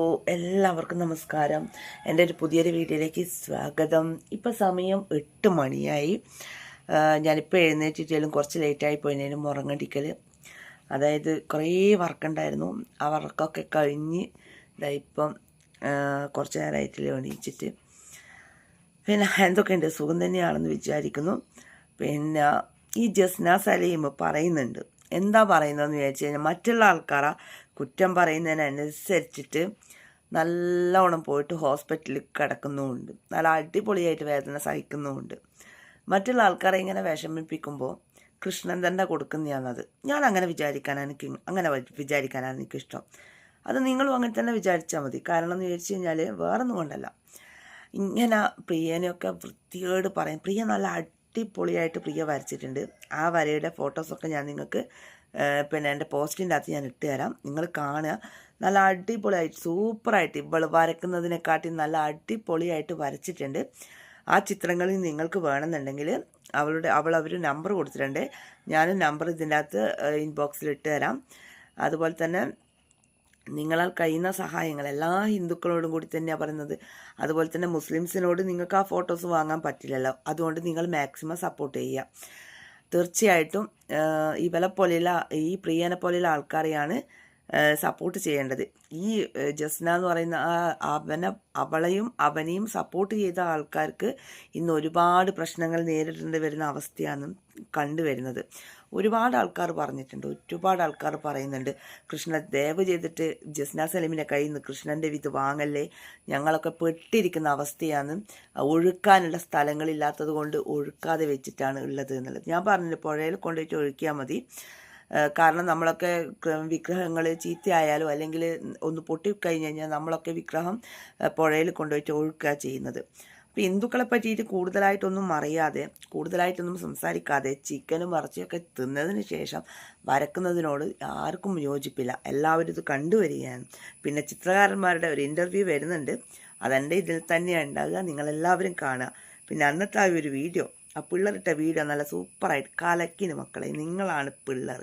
ഓ എല്ലാവർക്കും നമസ്കാരം. എന്റെ ഒരു പുതിയൊരു വീഡിയോയിലേക്ക് സ്വാഗതം. ഇപ്പം സമയം എട്ട് മണിയായി. ഞാനിപ്പോൾ എഴുന്നേറ്റിട്ടാലും കുറച്ച് ലേറ്റായി പോയതിനും മുറങ്ങടിക്കൽ അതായത് കുറേ വർക്കുണ്ടായിരുന്നു. ആ വർക്കൊക്കെ കഴിഞ്ഞ് ഇതായിപ്പം കുറച്ച് നേരമായിട്ടില്ല എണീച്ചിട്ട്. പിന്നെ എന്തൊക്കെയുണ്ട്? സുഖം തന്നെയാണെന്ന് വിചാരിക്കുന്നു. പിന്നെ ഈ ജസ്ന സലീം പറയുന്നുണ്ട്. എന്താ പറയുന്നതെന്ന് വിചാരിച്ചു കഴിഞ്ഞാൽ മറ്റുള്ള ആൾക്കാരെ കുറ്റം പറയുന്നതിനനുസരിച്ചിട്ട് നല്ലോണം പോയിട്ട് ഹോസ്പിറ്റലിൽ കിടക്കുന്നുമുണ്ട്. നല്ല അടിപൊളിയായിട്ട് വേദന സഹിക്കുന്നുമുണ്ട്. മറ്റുള്ള ആൾക്കാരെ ഇങ്ങനെ വിഷമിപ്പിക്കുമ്പോൾ കൃഷ്ണൻ തന്നെ കൊടുക്കുന്നതാണത് ഞാൻ അങ്ങനെ വിചാരിക്കാനാണ് എനിക്ക് അങ്ങനെ വിചാരിക്കാനാണ് എനിക്കിഷ്ടം. അത് നിങ്ങളും അങ്ങനെ തന്നെ വിചാരിച്ചാൽ മതി. കാരണം എന്ന് വിചാരിച്ചു കഴിഞ്ഞാൽ വേറൊന്നും കൊണ്ടല്ല. ഇങ്ങനെ പ്രിയനെയൊക്കെ വൃത്തിയോട് പറയും. പ്രിയ നല്ല അടിപൊളിയായിട്ട് പ്രിയ വരച്ചിട്ടുണ്ട്. ആ വരയുടെ ഫോട്ടോസൊക്കെ ഞാൻ നിങ്ങൾക്ക് പിന്നെ എന്റെ പോസ്റ്റിന്റെ അകത്ത് ഞാൻ ഇട്ട് തരാം. നിങ്ങൾ കാണുക. നല്ല അടിപൊളിയായിട്ട് സൂപ്പറായിട്ട് ഇവൾ വരക്കുന്നതിനെക്കാട്ടി നല്ല അടിപൊളിയായിട്ട് വരച്ചിട്ടുണ്ട്. ആ ചിത്രങ്ങളിൽ നിങ്ങൾക്ക് വേണമെന്നുണ്ടെങ്കിൽ അവളുടെ അവൾ അവർ നമ്പർ കൊടുത്തിട്ടുണ്ട്. ഞാനും നമ്പർ ഇതിന്റെ അകത്ത് ഇൻബോക്സിൽ ഇട്ട് തരാം. അതുപോലെ തന്നെ നിങ്ങളാൽ കഴിയുന്ന സഹായങ്ങൾ. എല്ലാ ഹിന്ദുക്കളോടും കൂടി തന്നെയാണ് പറയുന്നത്. അതുപോലെ തന്നെ മുസ്ലിംസിനോട് നിങ്ങൾക്ക് ആ ഫോട്ടോസ് വാങ്ങാൻ പറ്റില്ലല്ലോ. അതുകൊണ്ട് നിങ്ങൾ മാക്സിമം സപ്പോർട്ട് ചെയ്യുക. തീർച്ചയായിട്ടും ഇവലെ പോലെയുള്ള ഈ പ്രിയനെ പോലെയുള്ള ആൾക്കാരെയാണ് സപ്പോർട്ട് ചെയ്യേണ്ടത്. ഈ ജസ്ന എന്ന് പറയുന്ന ആ അവനെ അവളെയും അവനെയും സപ്പോർട്ട് ചെയ്ത ആൾക്കാർക്ക് ഇന്ന് ഒരുപാട് പ്രശ്നങ്ങൾ നേരിടേണ്ടി വരുന്ന അവസ്ഥയാണ് കണ്ടുവരുന്നത് ഒരുപാട് ആൾക്കാർ പറഞ്ഞിട്ടുണ്ട് ഒരുപാട് ആൾക്കാർ പറയുന്നുണ്ട് കൃഷ്ണ ദയവ് ചെയ്തിട്ട് ജസ്ന സലീമിന്റെ കയ്യിൽ നിന്ന് കൃഷ്ണന്റെ വിത്ത് വാങ്ങല്ലേ? ഞങ്ങളൊക്കെ പെട്ടിരിക്കുന്ന അവസ്ഥയാണ്. ഒഴുക്കാനുള്ള സ്ഥലങ്ങളില്ലാത്തത് കൊണ്ട് ഒഴുക്കാതെ വെച്ചിട്ടാണ് ഉള്ളത് എന്നുള്ളത്. ഞാൻ പറഞ്ഞില്ല പുഴയിൽ കൊണ്ടുപോയിട്ട് ഒഴുക്കിയാൽ മതി. കാരണം നമ്മളൊക്കെ വിഗ്രഹങ്ങൾ ചീത്തയായാലും അല്ലെങ്കിൽ ഒന്ന് പൊട്ടിക്കഴിഞ്ഞ് കഴിഞ്ഞാൽ നമ്മളൊക്കെ വിഗ്രഹം പുഴയിൽ കൊണ്ടുപോയിട്ട് ഒഴുക്കുക ചെയ്യുന്നത്. അപ്പോൾ ഹിന്ദുക്കളെ പറ്റിയിട്ട് കൂടുതലായിട്ടൊന്നും അറിയാതെ കൂടുതലായിട്ടൊന്നും സംസാരിക്കാതെ ചിക്കനും ഇറച്ചിയൊക്കെ തിന്നതിന് ശേഷം വരക്കുന്നതിനോട് ആർക്കും യോജിപ്പില്ല. എല്ലാവരും ഇത് കണ്ടുവരികയാണ് പിന്നെ ചിത്രകാരന്മാരുടെ ഒരു ഇന്റർവ്യൂ വരുന്നുണ്ട്. അതെന്റെ ഇതിൽ തന്നെയാണ് ഉണ്ടാകുക നിങ്ങളെല്ലാവരും കാണുക. പിന്നെ അന്നത്തെ ആ ഒരു വീഡിയോ ആ പിള്ളറിട്ട വീഡിയോ നല്ല സൂപ്പറായിട്ട് കലക്കിന് മക്കളെ. നിങ്ങളാണ് പിള്ളേർ.